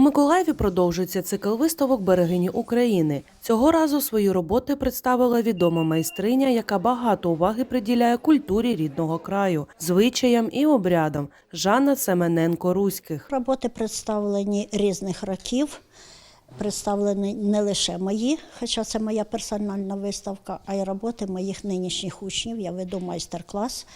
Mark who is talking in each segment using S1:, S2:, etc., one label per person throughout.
S1: Миколаєві продовжується цикл виставок берегині України. Цього разу свої роботи представила відома майстриня, яка багато уваги приділяє культурі рідного краю, звичаям і обрядам. Жанна Семененко Руських.
S2: Роботи представлені різних років. Представлені не лише мої, хоча це моя персональна виставка, а й роботи моїх нинішніх учнів. Я веду майстер-клас,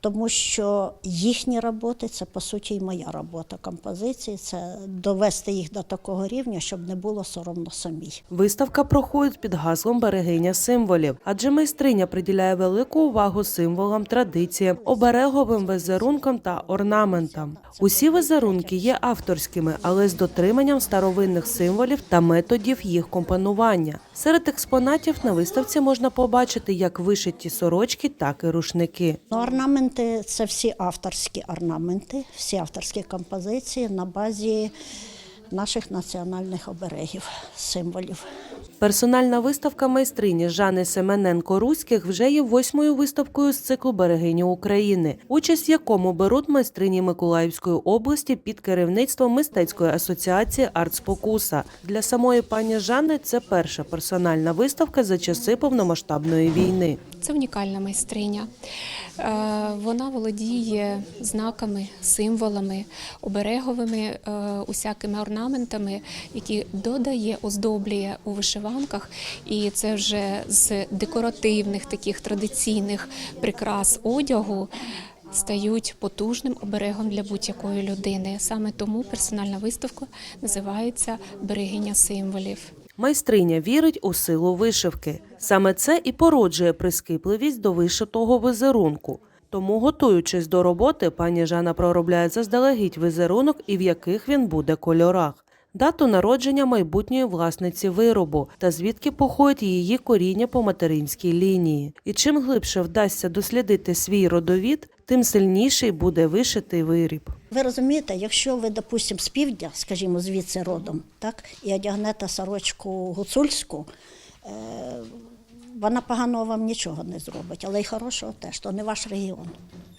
S2: тому що їхні роботи це по суті і моя робота композиції. Це довести їх до такого рівня, щоб не було соромно самій.
S1: Виставка проходить під гаслом берегиня символів, адже майстриня приділяє велику увагу символам, традиціям, обереговим візерункам та орнаментам. Усі візерунки є авторськими, але з дотриманням старовинних символів та методів їх компонування. Серед експонатів на виставці можна побачити як вишиті сорочки, так і рушники.
S2: Орнаменти це всі авторські орнаменти, всі авторські композиції на базі наших національних оберегів, символів.
S1: Персональна виставка майстрині Жани Семененко Руських вже є восьмою виставкою з циклу Берегині України, участь в якому беруть майстрині Миколаївської області під керівництвом мистецької асоціації Артспокуса. Для самої пані Жани це перша персональна виставка за часи повномасштабної війни.
S3: Це унікальна майстриня. Е, Вона володіє знаками, символами, обереговими е, усякими орнаментами, які додає, оздоблює у вишиванках. І це вже з декоративних таких традиційних прикрас одягу. Стають потужним оберегом для будь-якої людини. Саме тому персональна виставка називається Берегиня символів.
S1: Майстриня вірить у силу вишивки. Саме це і породжує прискіпливість до вишитого візерунку. Тому, готуючись до роботи, пані Жана проробляє заздалегідь візерунок і в яких він буде кольорах. Дату народження майбутньої власниці виробу та звідки походять її коріння по материнській лінії. І чим глибше вдасться дослідити свій родовід, тим сильніший буде вишитий виріб.
S2: Ви розумієте, якщо ви, допустимо, з півдня, скажімо, звідси родом, так, і одягнете сорочку гуцульську, е, вона поганого вам нічого не зробить, але й хорошого теж, то не ваш регіон.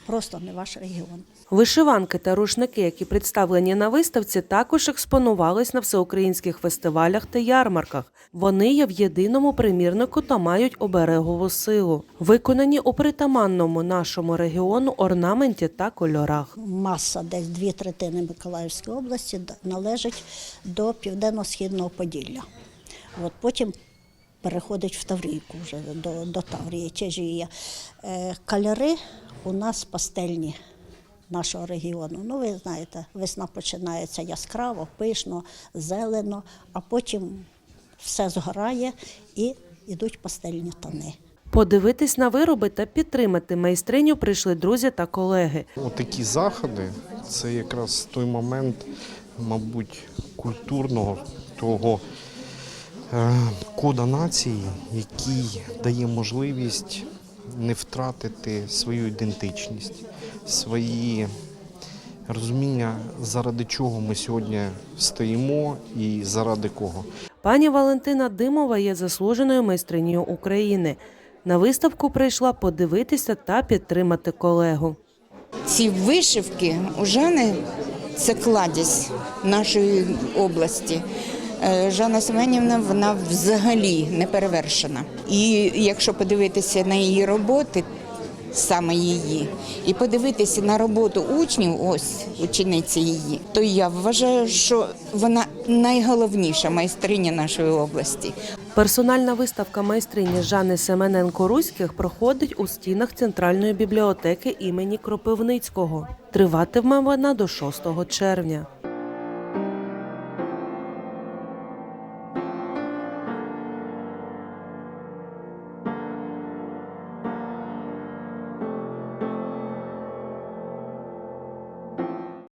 S2: Просто не ваш регіон.
S1: Вишиванки та рушники, які представлені на виставці, також експонувались на всеукраїнських фестивалях та ярмарках. Вони є в єдиному примірнику та мають оберегову силу, виконані у притаманному нашому регіону орнаменті та кольорах.
S2: Маса десь дві третини Миколаївської області належить до південно-східного Поділля. От потім переходить в Таврійку вже до, до Таврії. Е, кольори у нас пастельні нашого регіону. Ну, ви знаєте, весна починається яскраво, пишно, зелено, а потім все згорає і йдуть пастельні тони.
S1: Подивитись на вироби та підтримати майстриню прийшли друзі та колеги.
S4: Отакі заходи це якраз той момент, мабуть, культурного того кода нації, який дає можливість не втратити свою ідентичність, свої розуміння, заради чого ми сьогодні стоїмо і заради кого.
S1: Пані Валентина Димова є заслуженою майстринею України. На виставку прийшла подивитися та підтримати колегу.
S5: Ці вишивки у Жани це кладість нашої області. Е, Жанна Семенівна вона взагалі не перевершена. І якщо подивитися на її роботи, саме її, і подивитися на роботу учнів, ось учениці її, то я вважаю, що вона найголовніша майстриня нашої області.
S1: Персональна виставка майстрині Жани Семененко Руських проходить у стінах Центральної бібліотеки імені Кропивницького. Триватиме вона до 6 червня.